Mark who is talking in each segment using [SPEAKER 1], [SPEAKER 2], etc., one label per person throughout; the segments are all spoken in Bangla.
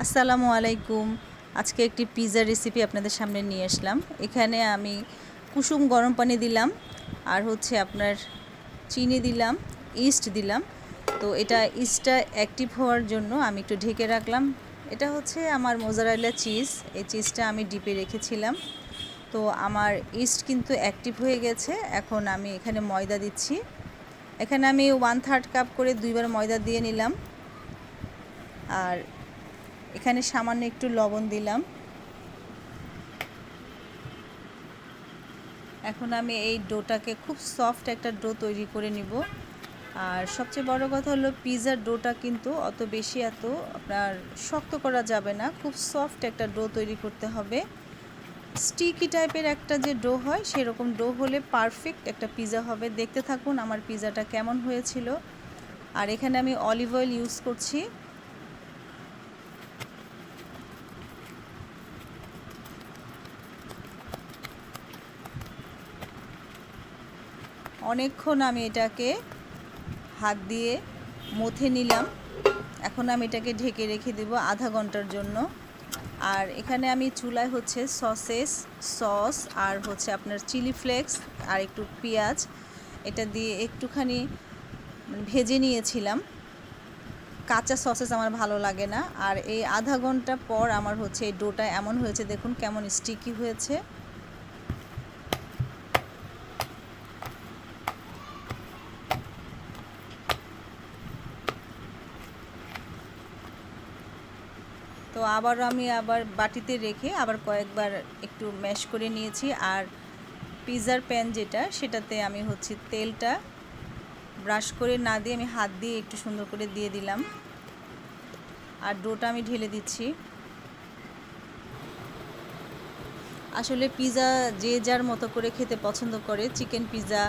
[SPEAKER 1] আসসালামু আলাইকুম। আজকে একটি পিৎজা রেসিপি আপনাদের সামনে নিয়ে আসলাম। এখানে আমি কুসুম গরম পানি দিলাম, আর হচ্ছে আপনার চিনি দিলাম ইস্ট দিলাম। তো এটা ইস্টটা অ্যাক্টিভ হওয়ার জন্য আমি একটু ঢেকে রাখলাম। এটা হচ্ছে আমার মোজারাইলা চিজ এই চিজটা আমি ডিপে রেখেছিলাম। তো আমার ইস্ট কিন্তু অ্যাক্টিভ হয়ে গেছে। এখন আমি এখানে ময়দা দিচ্ছি। এখানে আমি ওয়ান থার্ড কাপ করে দুইবার ময়দা দিয়ে নিলাম। আর এখানে সামান্য একটু লবণ দিলাম। এখন আমি এই ডোটাকে খুব সফট একটা ডো তৈরি করে নিব। আর সবচেয়ে বড় কথা হলো পিৎজার ডোটা কিন্তু অত বেশি এত আপনার শক্ত করা যাবে না, খুব সফট একটা ডো তৈরি করতে হবে। স্টিকি টাইপের একটা যে ডো হয়, সেরকম ডো হলে পারফেক্ট একটা পিৎজা হবে। দেখতে থাকুন আমার পিৎজাটা কেমন হয়েছিল। আর এখানে আমি অলিভ অয়েল ইউজ করছি। অনেকক্ষণ আমি এটাকে হাত দিয়ে মথে নিলাম। এখন আমি এটাকে ঢেকে রেখে দেব আধা ঘণ্টার জন্য। আর এখানে আমি চুলায় হচ্ছে সসেস, সস আর হচ্ছে আপনার চিলি ফ্লেক্স আর একটু পেঁয়াজ, এটা দিয়ে একটুখানি ভেজে নিয়েছিলাম। কাঁচা সসেস আমার ভালো লাগে না। আর এই আধা ঘণ্টা পর আমার হচ্ছে এই ডোটা এমন হয়েছে, দেখুন কেমন স্টিকি হয়েছে। তো আবার আমি আবার বাটিতে রেখে আবার কয়েকবার একটু ম্যাশ করে নিয়েছি। আর পিৎজার প্যান যেটা, সেটাতে আমি হচ্ছে তেলটা ব্রাশ করে না দিয়ে আমি হাত দিয়ে একটু সুন্দর করে দিয়ে দিলাম। আর ডোটা আমি ঢেলে দিচ্ছি। আসলে পিৎজা যে যার মতো করে খেতে পছন্দ করে, chicken pizza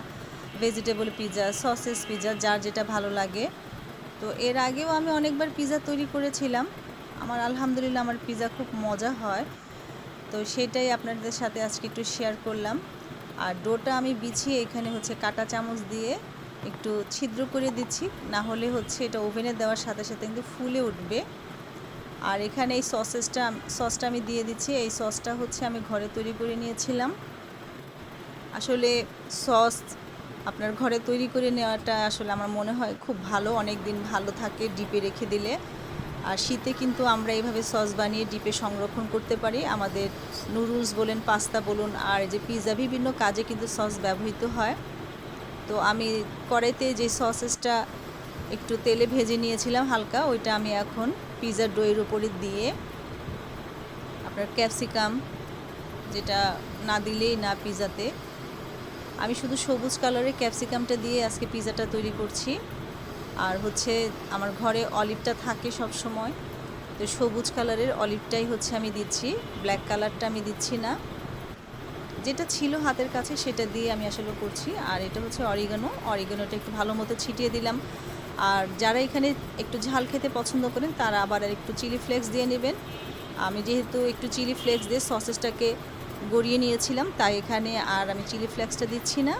[SPEAKER 1] vegetable pizza sausages pizza যার যেটা ভালো লাগে। তো এর আগেও আমি অনেকবার পিজা তৈরি করেছিলাম। আমার আলহামদুলিল্লাহ আমার পিজা খুব মজা হয়। তো সেটাই আপনাদের সাথে আজকে একটু শেয়ার করলাম। আর ডোটা আমি বিছিয়ে এখানে হচ্ছে কাটা চামচ দিয়ে একটু ছিদ্র করে দিচ্ছি। না হলে হচ্ছে এটা ওভেনে দেওয়ার সাথে সাথে কিন্তু ফুলে উঠবে। আর এখানে এই সসেসটা সসটা আমি দিয়ে দিচ্ছি। এই সসটা হচ্ছে আমি ঘরে তৈরি করে নিয়েছিলাম। আসলে সস আপনার ঘরে তৈরি করে নেওয়াটা আসলে আমার মনে হয় খুব ভালো। অনেক দিন ভালো থাকে, ডিপে রেখে দিলে। আর শীতে কিন্তু আমরা এইভাবে সস বানিয়ে ডিপে সংরক্ষণ করতে পারি। আমাদের নুডলস বলেন, পাস্তা বলুন, আর যে পিৎজা বিভিন্ন কাজে কিন্তু সস ব্যবহৃত হয়। তো আমি কড়াইতে যে সসেসটা একটু তেলে ভেজে নিয়েছিলাম হালকা, ওইটা আমি এখন পিৎজার ডোয়ের উপরে দিয়ে আপনার ক্যাপসিকাম যেটা না দিলেই না পিৎজাতে, আমি শুধু সবুজ কালারের ক্যাপসিকামটা দিয়ে আজকে পিৎজাটা তৈরি করছি। আর হচ্ছে আমার ঘরে অলিভটা থাকে সব সময়। তো সবুজ কালারের অলিভটাই হচ্ছে আমি দিচ্ছি ব্ল্যাক কালারটা আমি দিচ্ছি না। যেটা ছিল হাতের কাছে সেটা দিয়ে আমি আসলে করছি। আর এটা হচ্ছে অরিগানো অরিগানোটা একটু ভালো মতো ছিটিয়ে দিলাম। আর যারা এখানে একটু ঝাল খেতে পছন্দ করেন, তারা আবার একটু চিলি ফ্লেক্স দিয়ে নেবেন। আমি যেহেতু একটু চিলি ফ্লেক্স দিয়ে সসেসটাকে গড়িয়ে নিয়েছিলাম, তাই এখানে আর আমি চিলি ফ্লেক্সটা দিচ্ছি না।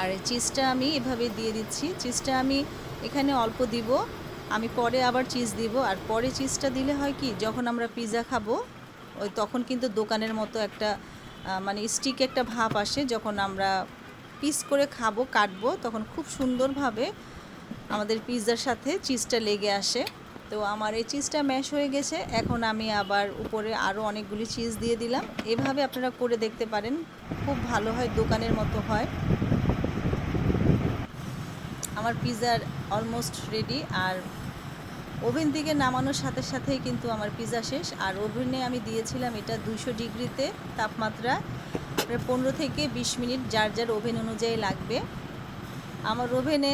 [SPEAKER 1] আর চিজটা আমি এভাবে দিয়ে দিচ্ছি। চিজটা আমি এখানে অল্প দিব। আমি পরে আবার চিজ দিব। আর পরে চিজটা দিলে হয় কি, যখন আমরা পিৎজা খাব, ওই তখন কিন্তু দোকানের মতো একটা মানে স্টিক একটা ভাব আসে। যখন আমরা পিস করে খাব, কাটবো, তখন খুব সুন্দরভাবে আমাদের পিৎজার সাথে চিজটা লেগে আসে। তো আমার এই চিজটা ম্যাশ হয়ে গেছে। এখন আমি আবার উপরে আরও অনেকগুলি চিজ দিয়ে দিলাম। এভাবে আপনারা করে দেখতে পারেন। খুব ভালো হয়, দোকানের মতো হয়। আমার পিজার অলমোস্ট রেডি আর ওভেন দিকে নামানোর সাথে সাথেই কিন্তু আমার পিজা শেষ। আর ওভেনে আমি দিয়েছিলাম এটা দুশো ডিগ্রিতে তাপমাত্রা পনেরো থেকে বিশ মিনিট যার যার ওভেন অনুযায়ী লাগবে। আমার ওভেনে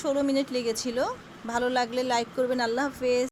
[SPEAKER 1] ষোলো মিনিট লেগেছিল। ভালো লাগলে লাইক করবেন। আল্লাহ হাফেজ।